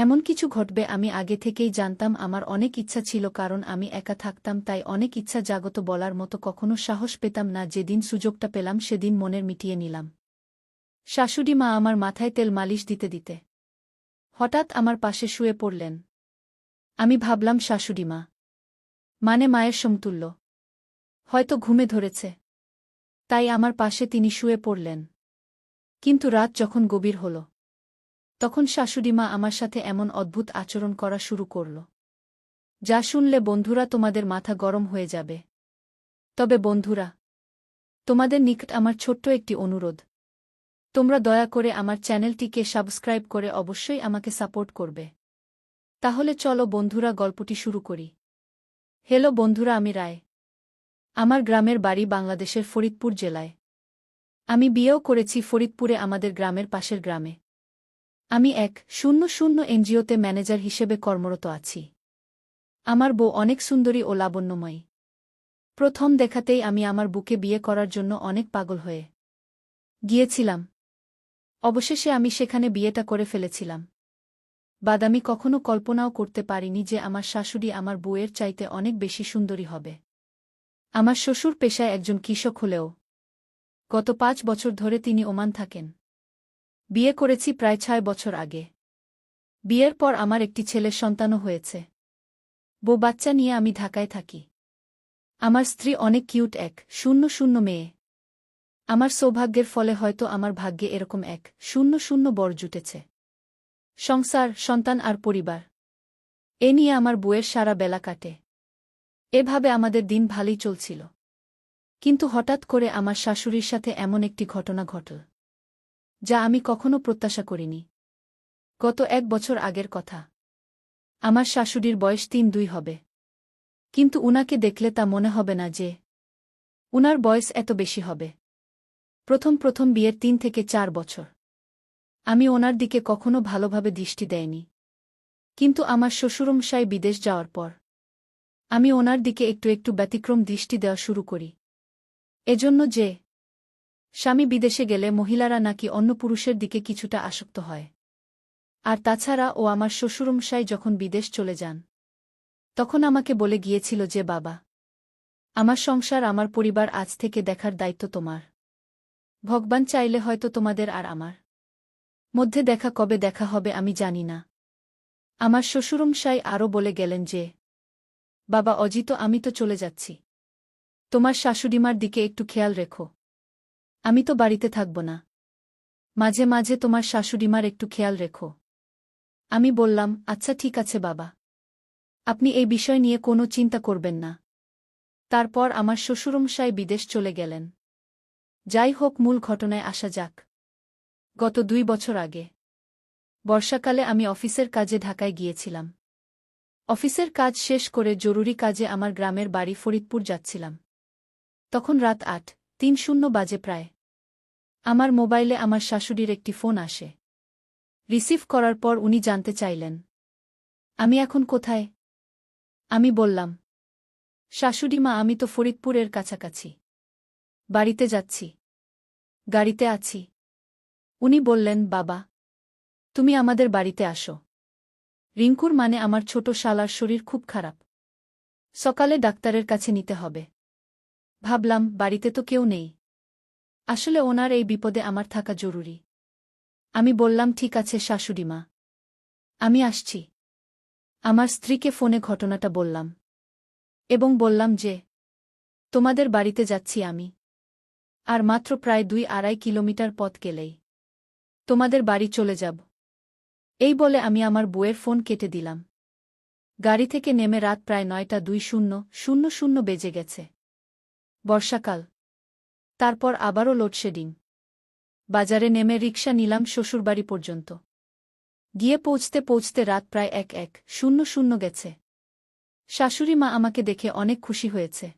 এমন কিছু ঘটবে, আমি আগে থেকেই জানতাম আমার অনেক ইচ্ছা ছিল, কারণ আমি একা থাকতাম, তাই অনেক ইচ্ছা জাগত বলার মতো কখনো সাহস পেতাম না, যেদিন সুযোগটা পেলাম সেদিন মনের মিটিয়ে নিলাম। শাশুড়ি মা আমার মাথায় তেল মালিশ দিতে দিতে। হঠাৎ আমার পাশে শুয়ে পড়লেন। আমি ভাবলাম, শাশুড়ি মা। মানে মায়ের সমতুল্য। হয়তো ঘুমে ধরেছে। তাই আমার পাশে তিনি শুয়ে পড়লেন। কিন্তু রাত যখন গভীর হল তখন শাশুড়িমা আমার সাথে এমন অদ্ভুত আচরণ করা শুরু করল। যা শুনলে বন্ধুরা তোমাদের মাথা গরম হয়ে যাবে। তবে বন্ধুরা, তোমাদের নিকট আমার ছোট্ট একটি অনুরোধ। তোমরা দয়া করে আমার চ্যানেলটিকে সাবস্ক্রাইব করে অবশ্যই আমাকে সাপোর্ট করবে। তাহলে চলো বন্ধুরা গল্পটি শুরু করি। হ্যালো বন্ধুরা, আমি রায়। আমার গ্রামের বাড়ি বাংলাদেশের ফরিদপুর জেলায়। আমি বিয়েও করেছি ফরিদপুরে আমাদের গ্রামের পাশের গ্রামে। আমি এক শূন্য শূন্য এনজিওতে ম্যানেজার হিসেবে কর্মরত আছি। আমার বউ অনেক সুন্দরী ও লাবণ্যময়ী। প্রথম দেখাতেই আমি আমার বুকে বিয়ে করার জন্য অনেক পাগল হয়ে গিয়েছিলাম। অবশেষে আমি সেখানে বিয়েটা করে ফেলেছিলাম। বাদামি কখনো কল্পনাও করতে পারিনি যে আমার শাশুড়ি আমার বউয়ের চাইতে অনেক বেশি সুন্দরী হবে। আমার শ্বশুর পেশায় একজন কৃষক হলেও গত পাঁচ বছর ধরে তিনি ওমান থাকেন। বিয়ে করেছি প্রায় ছয় বছর আগে। বিয়ের পর আমার একটি ছেলের সন্তানও হয়েছে। বউ বাচ্চা নিয়ে আমি ঢাকায় থাকি। আমার স্ত্রী অনেক কিউট এক, শূন্য শূন্য মেয়ে। আমার সৌভাগ্যের ফলে হয়তো আমার ভাগ্যে এরকম এক, শূন্য শূন্য বর জুটেছে। সংসার, সন্তান আর পরিবার। এ নিয়ে আমার বউয়ের সারা বেলা কাটে। এভাবে আমাদের দিন ভালোই চলছিল। কিন্তু হঠাৎ করে আমার শাশুড়ির সাথে এমন একটি ঘটনা ঘটল। যা আমি কখনো প্রত্যাশা করিনি। গত এক বছর আগের কথা। আমার শাশুড়ির বয়স তিন দুই হবে। কিন্তু উনাকে দেখলে তা মনে হবে না যে, উনার বয়স এত বেশি হবে। প্রথম প্রথম বিয়ের তিন থেকে চার বছর। আমি ওনার দিকে কখনো ভালোভাবে দৃষ্টি দেয়নি কিন্তু আমার শ্বশুরমশাই বিদেশ যাওয়ার পর, আমি ওনার দিকে একটু একটু ব্যতিক্রম দৃষ্টি দেওয়া শুরু করি। এজন্য যে স্বামী বিদেশে গেলে মহিলারা নাকি অন্য পুরুষের দিকে কিছুটা আসক্ত হয়। আর তাছাড়া ও আমার শ্বশুরমশাই যখন বিদেশ চলে যান, তখন আমাকে বলে গিয়েছিল যে, বাবা, আমার সংসার, আমার পরিবার আজ থেকে দেখার দায়িত্ব তোমার। ভগবান চাইলে হয়তো তোমাদের আর আমার মধ্যে দেখা কবে দেখা হবে আমি জানি না। আমার শ্বশুরমশাই আরও বলে গেলেন যে, বাবা, অজিত, আমি তো চলে যাচ্ছি। তোমার শাশুড়িমার দিকে একটু খেয়াল রেখো। আমি তো বাড়িতে থাকব না। মাঝে মাঝে তোমার শাশুড়িমার একটু খেয়াল রেখো। আমি বললাম আচ্ছা ঠিক আছে বাবা। আপনি এই বিষয় নিয়ে কোনো চিন্তা করবেন না। তারপর আমার শ্বশুরমশাই বিদেশ চলে গেলেন। যাই হোক, মূল ঘটনায় আসা যাক। গত দুই বছর আগে। বর্ষাকালে আমি অফিসের কাজে ঢাকায় গিয়েছিলাম। অফিসের কাজ শেষ করে জরুরি কাজে আমার গ্রামের বাড়ি ফরিদপুর যাচ্ছিলাম। তখন রাত আট। তিন শূন্য বাজে প্রায়। আমার মোবাইলে আমার শাশুড়ির একটি ফোন আসে। রিসিভ করার পর উনি জানতে চাইলেন। আমি এখন কোথায়? আমি বললাম, শাশুড়ি মা, আমি তো ফরিদপুরের কাছাকাছি। বাড়িতে যাচ্ছি। গাড়িতে আছি। উনি বললেন, বাবা, তুমি আমাদের বাড়িতে আসো। রিঙ্কুর মানে আমার ছোট শালার শরীর খুব খারাপ। সকালে ডাক্তারের কাছে নিতে হবে। ভাবলাম, বাড়িতে তো কেউ নেই। আসলে ওনার এই বিপদে আমার থাকা জরুরি। আমি বললাম, ঠিক আছে শাশুড়িমা আমি আসছি। আমার স্ত্রীকে ফোনে ঘটনাটা বললাম এবং বললাম যে, তোমাদের বাড়িতে যাচ্ছি আমি। আর মাত্র প্রায় দুই আড়াই কিলোমিটার পথ গেলেই তোমাদের বাড়ি চলে যাব। এই বলে আমি আমার বউয়ের ফোন কেটে দিলাম। গাড়ি থেকে নেমে রাত প্রায় নয়টা দুই শূন্য শূন্য শূন্য বেজে গেছে। বর্ষাকাল। তারপর আবারও লোডশেডিং বাজারে নেমে রিকশা নিলাম শ্বশুরবাড়ি পর্যন্ত। গিয়ে পৌঁছতে পৌঁছতে রাত প্রায় এক এক, শূন্য শূন্য গেছে। শাশুড়ি মা আমাকে দেখে অনেক খুশি হয়েছে।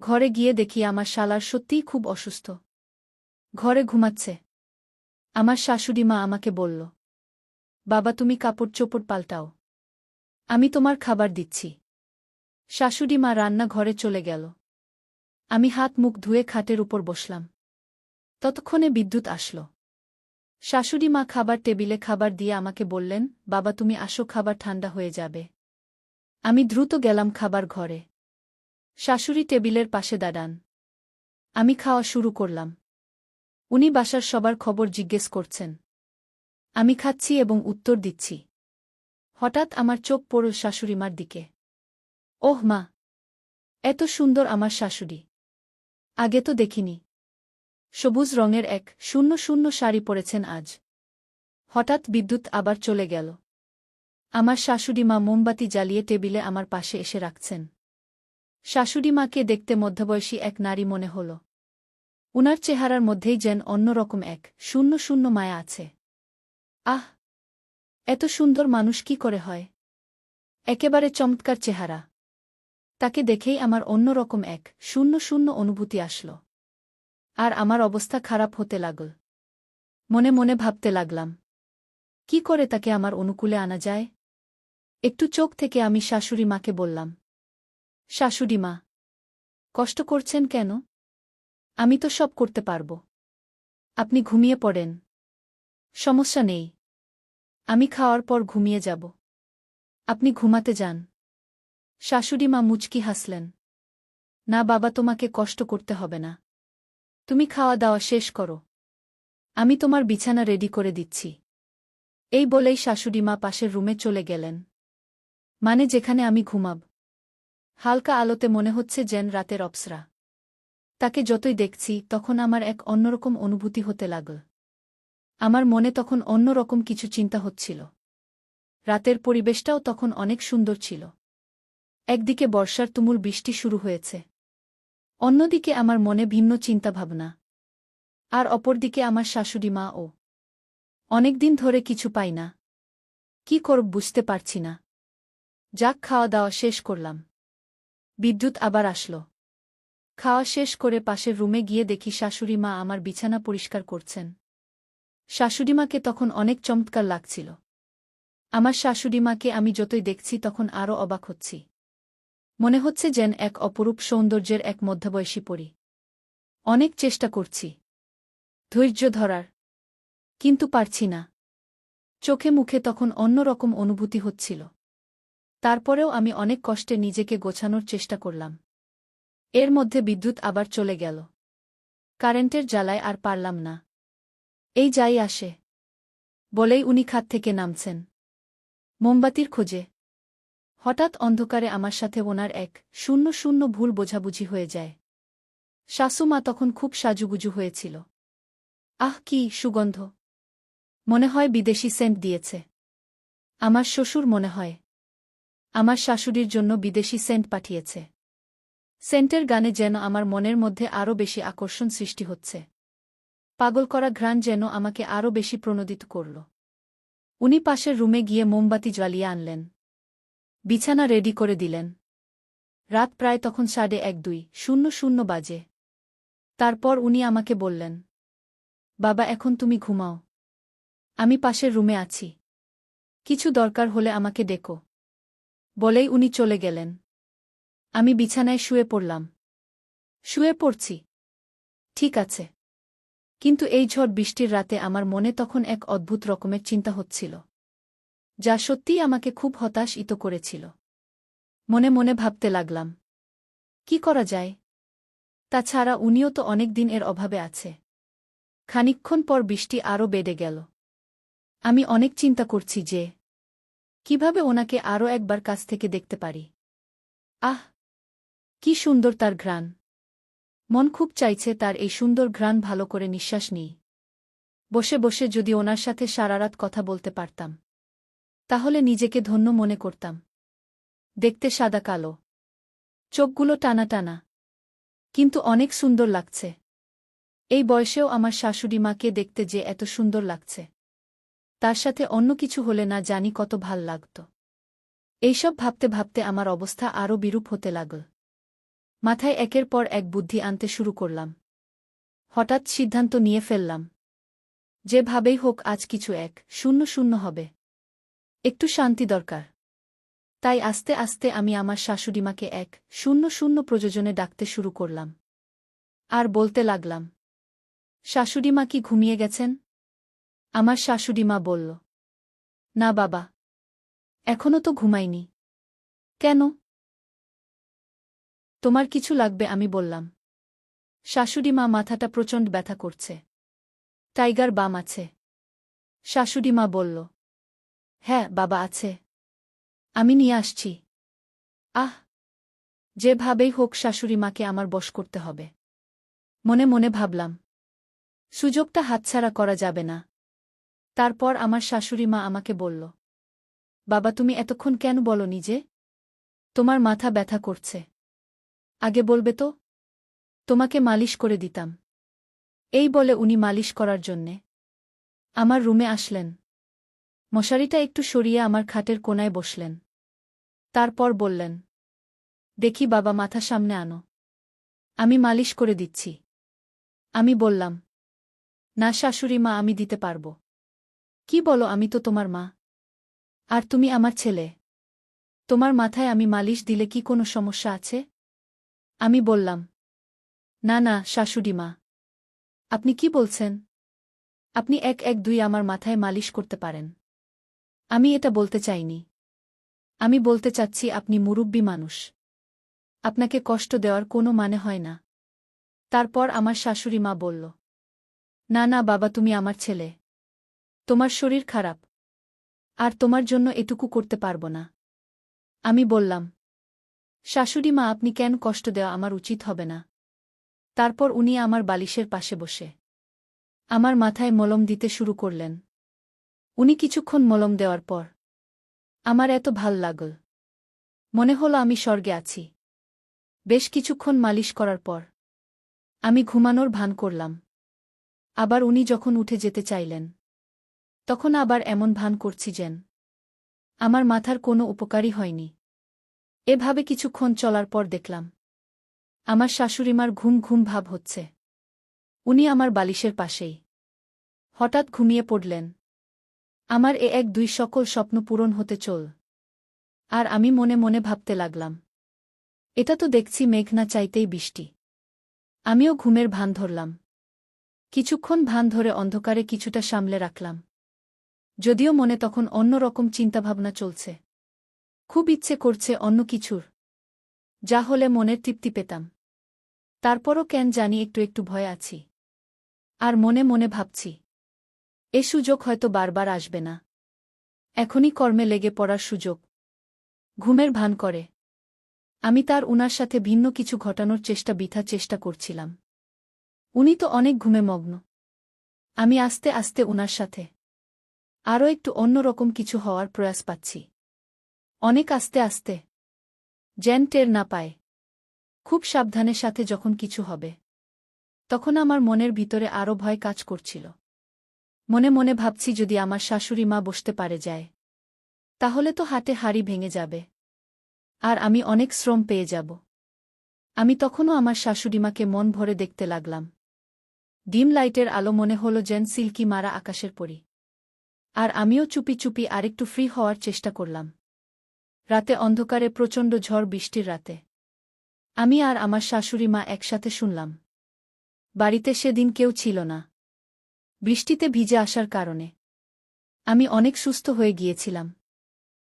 ঘরে গিয়ে দেখি আমার শালার সত্যিই খুব অসুস্থ। ঘরে ঘুমাচ্ছে। আমার শাশুড়ি মা আমাকে বলল, বাবা, তুমি কাপড় চোপড় পাল্টাও। আমি তোমার খাবার দিচ্ছি। শাশুড়ি মা রান্না ঘরে চলে গেল। আমি হাত মুখ ধুয়ে খাটের উপর বসলাম। ততক্ষণে বিদ্যুৎ আসল। শাশুড়ি মা খাবার টেবিলে খাবার দিয়ে আমাকে বললেন, বাবা, তুমি আসো, খাবার ঠান্ডা হয়ে যাবে। আমি দ্রুত গেলাম খাবার ঘরে। শাশুড়ি টেবিলের পাশে দাঁড়ান। আমি খাওয়া শুরু করলাম। উনি বাসার সবার খবর জিজ্ঞেস করছেন। আমি খাচ্ছি এবং উত্তর দিচ্ছি। হঠাৎ আমার চোখ পড়ল শাশুড়িমার দিকে। ওহ মা, এত সুন্দর আমার শাশুড়ি। আগে তো দেখিনি। সবুজ রঙের এক শূন্য শূন্য শাড়ি পরেছেন আজ। হঠাৎ বিদ্যুৎ আবার চলে গেল। আমার শাশুড়ি মা মোমবাতি জ্বালিয়ে টেবিলে আমার পাশে এসে রাখছেন। শাশুড়ি মাকে দেখতে মধ্যবয়সী এক নারী মনে হল। উনার চেহারার মধ্যেই যেন অন্যরকম এক শূন্য শূন্য মায়া আছে। আহ! এত সুন্দর মানুষ কি করে হয়? একেবারে চমৎকার চেহারা। তাকে দেখেই আমার অন্যরকম এক শূন্য শূন্য অনুভূতি আসল। আর আমার অবস্থা খারাপ হতে লাগল। মনে মনে ভাবতে লাগলাম, কি করে তাকে আমার অনুকূলে আনা যায়? একটু চোখ থেকে আমি শাশুড়ি মাকে বললাম, শাশুড়ি মা, কষ্ট করছেন কেন? আমি তো সব করতে পারব। আপনি ঘুমিয়ে পড়েন। সমস্যা নেই। আমি খাওয়ার পর ঘুমিয়ে যাব। আপনি ঘুমাতে যান। শাশুড়ি মা মুচকি হাসলেন। না বাবা, তোমাকে কষ্ট করতে হবে না। তুমি খাওয়া দাওয়া শেষ করো। আমি তোমার বিছানা রেডি করে দিচ্ছি এই বলেই শাশুড়ি মা পাশের রুমে চলে গেলেন। মানে যেখানে আমি ঘুমাব। হালকা আলোতে মনে হচ্ছে যেন রাতের অপসরা। তাকে যতই দেখছি, তখন আমার এক অন্যরকম অনুভূতি হতে লাগল। আমার মনে তখন অন্যরকম কিছু চিন্তা হচ্ছিল। রাতের পরিবেশটাও তখন অনেক সুন্দর ছিল। একদিকে বর্ষার তুমুল বৃষ্টি শুরু হয়েছে। অন্যদিকে আমার মনে ভিন্ন চিন্তাভাবনা। আর অপরদিকে আমার শাশুড়ি মা ও। অনেকদিন ধরে কিছু পাই না। কি করব বুঝতে পারছি না। যাক খাওয়া দাওয়া শেষ করলাম। বিদ্যুৎ আবার আসলো। খাওয়া শেষ করে পাশের রুমে গিয়ে দেখি শাশুড়ি মা আমার বিছানা পরিষ্কার করছেন। শাশুড়িমাকে তখন অনেক চমৎকার লাগছিল। আমার শাশুড়িমাকে আমি যতই দেখছি তখন আরও অবাক হচ্ছি। মনে হচ্ছে যেন এক অপরূপ সৌন্দর্যের এক মধ্যবয়সী পরি। অনেক চেষ্টা করছি। ধৈর্য ধরার। কিন্তু পারছি না। চোখে মুখে তখন অন্যরকম অনুভূতি হচ্ছিল। তারপরেও আমি অনেক কষ্টে নিজেকে গোছানোর চেষ্টা করলাম। এর মধ্যে বিদ্যুৎ আবার চলে গেল। কারেন্টের জ্বালায় আর পারলাম না। এই যাই আসে। বলেই উনি খাত থেকে নামছেন। মোমবাতির খোঁজে। হঠাৎ অন্ধকারে আমার সাথে ওনার এক শূন্য শূন্য ভুল বোঝাবুঝি হয়ে যায়। শাশুমা তখন খুব সাজুগুজু হয়েছিল। আহ, কি সুগন্ধ। মনে হয় বিদেশি সেন্ট দিয়েছে। আমার শ্বশুর মনে হয়। আমার শাশুড়ির জন্য বিদেশি সেন্ট পাঠিয়েছে। সেন্টের গানে যেন আমার মনের মধ্যে আরও বেশি আকর্ষণ সৃষ্টি হচ্ছে। পাগল করা ঘ্রাণ যেন আমাকে আরও বেশি প্রণোদিত করল। উনি পাশের রুমে গিয়ে মোমবাতি জ্বালিয়ে আনলেন। বিছানা রেডি করে দিলেন। রাত প্রায় তখন সাড়ে এক দুই শূন্য শূন্য বাজে। তারপর উনি আমাকে বললেন, বাবা, এখন তুমি ঘুমাও। আমি পাশের রুমে আছি। কিছু দরকার হলে আমাকে ডেকো। বলেই উনি চলে গেলেন। আমি বিছানায় শুয়ে পড়লাম। শুয়ে পড়ছি। ঠিক আছে। কিন্তু এই ঝড় বৃষ্টির রাতে আমার মনে তখন এক অদ্ভুত রকমের চিন্তা হচ্ছিল। যা সত্যিই আমাকে খুব হতাশ ইত করেছিল। মনে মনে ভাবতে লাগলাম, কি করা যায়? তাছাড়া উনিও তো অনেক দিন এর অভাবে আছে। খানিক্ষণ পর বৃষ্টি আরও বেড়ে গেল। আমি অনেক চিন্তা করছি যে, কীভাবে ওনাকে আরও একবার কাছ থেকে দেখতে পারি? আহ, কি সুন্দর তার ঘ্রাণ। মন খুব চাইছে তার এই সুন্দর ঘ্রাণ ভালো করে নিঃশ্বাস নিই। বসে বসে যদি ওনার সাথে সারারাত কথা বলতে পারতাম। তাহলে নিজেকে ধন্য মনে করতাম। দেখতে সাদা কালো। চোখগুলো টানা টানা। কিন্তু অনেক সুন্দর লাগছে। এই বয়সেও আমার শাশুড়ি মাকে দেখতে যে এত সুন্দর লাগছে। তার সাথে অন্য কিছু হলে না জানি কত ভালো লাগত। এইসব ভাবতে ভাবতে আমার অবস্থা আরও বিরূপ হতে লাগল। মাথায় একের পর এক বুদ্ধি আনতে শুরু করলাম। হঠাৎ সিদ্ধান্ত নিয়ে ফেললাম। যেভাবেই হোক আজ কিছু এক, শূন্য শূন্য হবে। একটু শান্তি দরকার। তাই আস্তে আস্তে আমি আমার শাশুড়িমাকে এক শূন্য শূন্য প্রযোজনে ডাকতে শুরু করলাম। আর বলতে লাগলাম, শাশুড়িমা কি ঘুমিয়ে গেছেন? আমার শাশুড়িমা বলল, না বাবা, এখনও তো ঘুমাইনি। কেন? তোমার কিছু লাগবে, আমি বললাম। শাশুড়ি মা মাথাটা প্রচণ্ড ব্যথা করছে। টাইগার বাম আছে। শাশুড়িমা বলল হ্যাঁ বাবা আছে। আমি নিয়ে আসছি। আহ, যেভাবেই হোক শাশুড়ি মাকে আমার বশ করতে হবে। মনে মনে ভাবলাম, সুযোগটা হাতছাড়া করা যাবে না। তারপর আমার শাশুড়ি মা আমাকে বলল, বাবা, তুমি এতক্ষণ কেন বলো নিজে তোমার মাথা ব্যথা করছে? আগে বলবে তো, তোমাকে মালিশ করে দিতাম। এই বলে উনি মালিশ করার জন্যে আমার রুমে আসলেন। মশারিটা একটু সরিয়ে আমার খাটের কোনায় বসলেন। তারপর বললেন, দেখি বাবা, মাথা সামনে আনো। আমি মালিশ করে দিচ্ছি। আমি বললাম, না শাশুড়ি মা, আমি দিতে পারব। কি বলো, আমি তো তোমার মা। আর তুমি আমার ছেলে। তোমার মাথায় আমি মালিশ দিলে কি কোনো সমস্যা আছে? আমি বললাম, না না, শাশুড়ি মা। আপনি কি বলছেন? আপনি এক এক দুই আমার মাথায় মালিশ করতে পারেন। আমি এটা বলতে চাইনি। আমি বলতে চাচ্ছি আপনি মুরব্বী মানুষ। আপনাকে কষ্ট দেওয়ার কোনো মানে হয় না। তারপর আমার শাশুড়ি মা বলল, না না, বাবা, তুমি আমার ছেলে। তোমার শরীর খারাপ। আর তোমার জন্য এটুকু করতে পারব না। আমি বললাম, শাশুড়ি মা, আপনি কেন কষ্ট দেওয়া আমার উচিত হবে না? তারপর উনি আমার বালিশের পাশে বসে। আমার মাথায় মলম দিতে শুরু করলেন। উনি কিছুক্ষণ মলম দেওয়ার পর, আমার এত ভালো লাগল। মনে হলো আমি স্বর্গে আছি। বেশ কিছুক্ষণ মালিশ করার পর, আমি ঘুমানোর ভান করলাম। আবার উনি যখন উঠে যেতে চাইলেন, তখন আবার এমন ভান করছি যেন আমার মাথার কোনো উপকারই হয়নি। এভাবে কিছুক্ষণ চলার পর দেখলাম, আমার শাশুড়িমার ঘুম ঘুম ভাব হচ্ছে। উনি আমার বালিশের পাশেই। হঠাৎ ঘুমিয়ে পড়লেন। আমার এ এক দুই সকল স্বপ্ন পূরণ হতে চল। আর আমি মনে মনে ভাবতে লাগলাম। এটা তো দেখছি মেঘ না চাইতেই বৃষ্টি। আমিও ঘুমের ভান ধরলাম। কিছুক্ষণ ভান ধরে অন্ধকারে কিছুটা সামলে রাখলাম। যদিও মনে তখন অন্য রকম চিন্তাভাবনা চলছে। খুব ইচ্ছে করছে অন্য কিছুর। যা হলে মনের তৃপ্তি পেতাম। তারপরও কেন জানি একটু একটু ভয় আছি। আর মনে মনে ভাবছি। এ সুযোগ হয়তো বারবার আসবে না। এখনই কর্মে লেগে পড়ার সুযোগ। ঘুমের ভান করে। আমি তার উনার সাথে ভিন্ন কিছু ঘটানোর চেষ্টা বৃথা চেষ্টা করছিলাম। উনি তো অনেক ঘুমে মগ্ন। আমি আস্তে আস্তে উনার সাথে। আরও একটু অন্যরকম কিছু হওয়ার প্রয়াস পাচ্ছি। অনেক আস্তে আস্তে। যেন টের না পায়। খুব সাবধানের সাথে যখন কিছু হবে। তখন আমার মনের ভিতরে আরও ভয় কাজ করছিল। মনে মনে ভাবছি যদি আমার শাশুড়ি মা বসতে পারে যায়। তাহলে তো হাটে হাড়ি ভেঙে যাবে। আর আমি অনেক শ্রম পেয়ে যাব। আমি তখনও আমার শাশুড়িমাকে মন ভরে দেখতে লাগলাম। ডিম লাইটের আলো মনে হল যেন সিল্কি মারা আকাশের পরি। আর আমিও চুপি চুপি আরেকটু ফ্রি হওয়ার চেষ্টা করলাম। রাতে অন্ধকারে প্রচণ্ড ঝড় বৃষ্টির রাতে। আমি আর আমার শাশুড়ি মা একসাথে শুনলাম। বাড়িতে সেদিন কেউ ছিল না। বৃষ্টিতে ভিজে আসার কারণে। আমি অনেক সুস্থ হয়ে গিয়েছিলাম।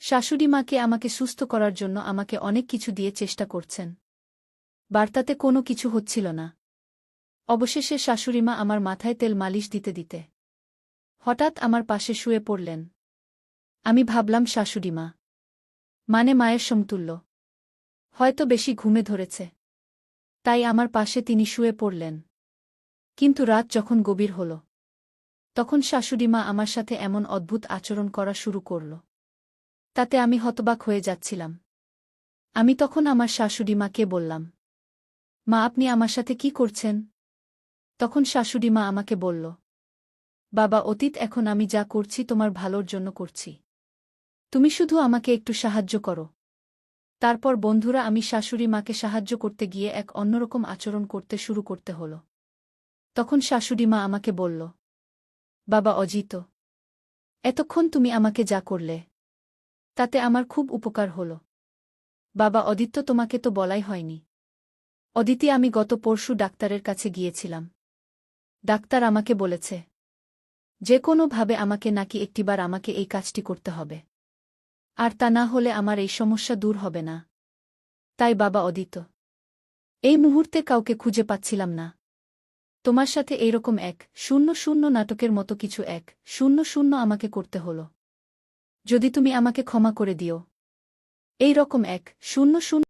শাশুড়ি মাকে আমাকে সুস্থ করার জন্য আমাকে অনেক কিছু দিয়ে চেষ্টা করছেন। বার্তাতে কোনো কিছু হচ্ছিল না। অবশেষে শাশুড়িমা আমার মাথায় তেল মালিশ দিতে দিতে হঠাৎ আমার পাশে শুয়ে পড়লেন। আমি ভাবলাম শাশুড়িমা মানে মায়ের সমতুল্য। হয়তো বেশি ঘুমে ধরেছে। তাই আমার পাশে তিনি শুয়ে পড়লেন। কিন্তু রাত যখন গভীর হল তখন শাশুড়িমা আমার সাথে এমন অদ্ভুত আচরণ করা শুরু করল। তাতে আমি হতবাক হয়ে যাচ্ছিলাম। আমি তখন আমার শাশুড়িমাকে বললাম, মা, আপনি আমার সাথে কি করছেন? তখন শাশুড়িমা আমাকে বলল, বাবা, অতীত, এখন আমি যা করছি, তোমার ভালোর জন্য করছি। তুমি শুধু আমাকে একটু সাহায্য করো। তারপর বন্ধুরা, আমি শাশুড়ি মাকে সাহায্য করতে গিয়ে এক অন্যরকম আচরণ করতে শুরু করতে হল। তখন শাশুড়ি মা আমাকে বলল বাবা অজিত, এতক্ষণ তুমি আমাকে যা করলে, তাতে আমার খুব উপকার হল। বাবা অদিত্য তোমাকে তো বলাই হয়নি। অদিতি, আমি গত পরশু ডাক্তারের কাছে গিয়েছিলাম। ডাক্তার আমাকে বলেছে যে কোনোভাবে আমাকে নাকি একটিবার আমাকে এই কাজটি করতে হবে। আর তা না হলে আমার এই সমস্যা দূর হবে না। তাই বাবা অদিত এই মুহূর্তে কাউকে খুঁজে পাচ্ছিলাম না। তোমার সাথে এইরকম এক, শূন্য শূন্য নাটকের মতো কিছু এক, শূন্য শূন্য আমাকে করতে হল। যদি তুমি আমাকে ক্ষমা করে দিও। এই রকম এক, শূন্য শূন্য